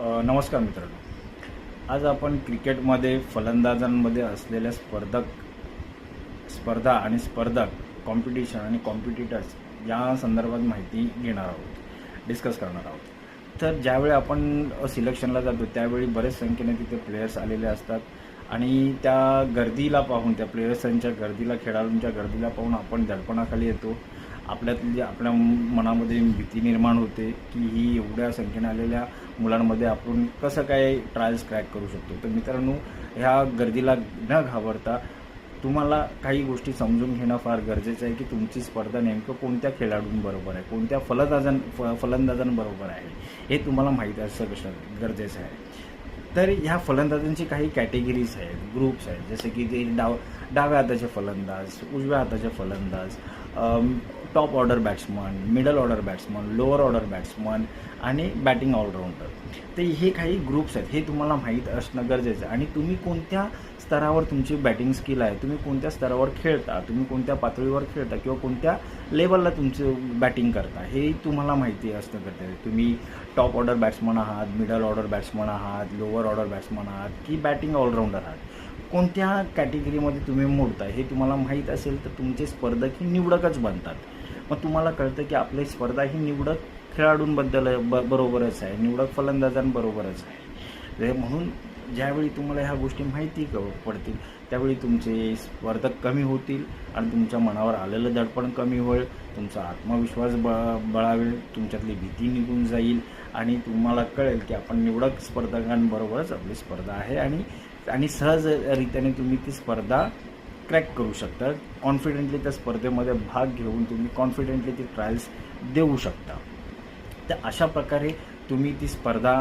नमस्कार मित्रांनो. आज आपण क्रिकेटमध्ये फलंदाजांमध्ये असलेल्या स्पर्धक स्पर्धा आणि स्पर्धक कॉम्पिटिशन आणि कॉम्पिटिटर्स या संदर्भात माहिती घेणार आहोत. डिस्कस करणार आहोत. तर ज्यावेळी आपण सिलेक्शनला जातो त्यावेळी बरेच संख्येने तिथे प्लेयर्स आलेले असतात. आणि त्या गर्दीला पाहून त्या प्लेयर्सांच्या गर्दीला खेळाडूंच्या गर्दीला पाहून आपण दडपणाखाली येतो. आपल्यातली म्हणजे आपल्या मनामध्ये भीती निर्माण होते की ही एवढ्या संख्येने आलेल्या मुलांमध्ये आपण कसं काय ट्रायल्स क्रॅक करू शकतो? तर मित्रांनो ह्या गर्दीला न घाबरता तुम्हाला काही गोष्टी समजून घेणं फार गरजेचं आहे की तुमची स्पर्धा नेमकं कोणत्या खेळाडूंबरोबर आहे कोणत्या फलंदाजां फ फलंदाजांबरोबर आहे हे तुम्हाला माहीत असं कसं गरजेचं आहे. तर ह्या फलंदाजांची काही कॅटेगरीज आहेत ग्रुप्स आहेत. जसे की ते डाव डाव्या हाताचे फलंदाज उजव्या हाताचे फलंदाज top order batsman middle order batsman lower order batsman आणि बॅटिंग ऑलराऊंडर तर हे काही ग्रुप्स आहेत. हे तुम्हाला माहीत असणं गरजेचं आहे. आणि तुम्ही कोणत्या स्तरावर तुमची बॅटिंग स्किल आहे. तुम्ही कोणत्या स्तरावर खेळता तुम्ही कोणत्या पातळीवर खेळता किंवा कोणत्या लेवलला तुमचं बॅटिंग करता हे तुम्हाला माहिती असतं करते तुम्ही टॉप ऑर्डर बॅट्समन आहात मिडल ऑर्डर बॅट्समन आहात लोअर ऑर्डर बॅट्समन आहात की बॅटिंग ऑलराऊंडर आहात? कोणत्या कॅटेगरीमध्ये तुम्ही मोडता हे तुम्हाला माहीत असेल तर तुमचे स्पर्धक ही निवडकच बनतात. मग तुम्हाला कळतं की आपली स्पर्धा ही निवडक खेळाडूंबद्दल ब बरोबरच आहे निवडक फलंदाजांबरोबरच आहे. म्हणजे म्हणून ज्यावेळी तुम्हाला ह्या गोष्टी माहिती क पडतील त्यावेळी तुमचे स्पर्धक कमी होतील आणि तुमच्या मनावर आलेलं दडपण कमी होईल तुमचा आत्मविश्वास ब बळावेल तुमच्यातली भीती निघून जाईल आणि तुम्हाला कळेल की आपण निवडक स्पर्धकांबरोबरच आपली स्पर्धा आहे आणि आणि सहजरित्याने तुम्ही ती स्पर्धा क्रॅक करू शकता. कॉन्फिडेंटली त्या स्पर्धेमध्ये भाग घेऊन तुम्ही कॉन्फिडेंटली ती ट्रायल्स देऊ शकता. तर अशा प्रकारे तुम्ही ती स्पर्धा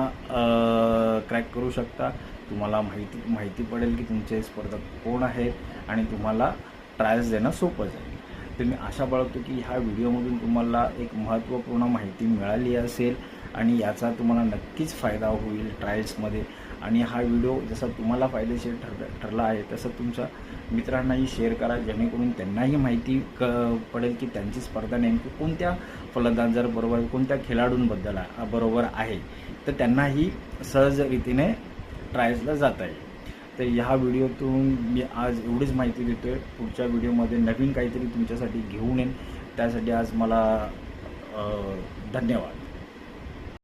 क्रॅक करू शकता. तुम्हाला माहिती माहिती पडेल की तुमचे स्पर्धक कोण आहेत आणि तुम्हाला ट्रायल्स देणं सोपं जाईल. तर मी आशा बाळगतो की ह्या व्हिडिओमधून तुम्हाला एक महत्त्वपूर्ण माहिती मिळाली असेल आणि याचा तुम्हाला नक्कीच फायदा होईल ट्रायल्समध्ये आणि हा व्हिडिओ जसा तुम्हाला फायदेशीर ठर ठरला आहे तसं तुमच्या मित्रांनाही शेअर करा जेणेकरून त्यांनाही माहिती क पडेल की त्यांची स्पर्धा नेमकी कोणत्या फलंदाजांबरोबर कोणत्या खेळाडूंबद्दल बरोबर आहे. तर त्यांनाही सहज रीतीने ट्रायल्सला जाता येईल तर ह्या व्हिडिओतून मी आज एवढीच माहिती देतो आहे पुढच्या व्हिडिओमध्ये नवीन काहीतरी तुमच्यासाठी घेऊन येईन. त्यासाठी आज मला धन्यवाद.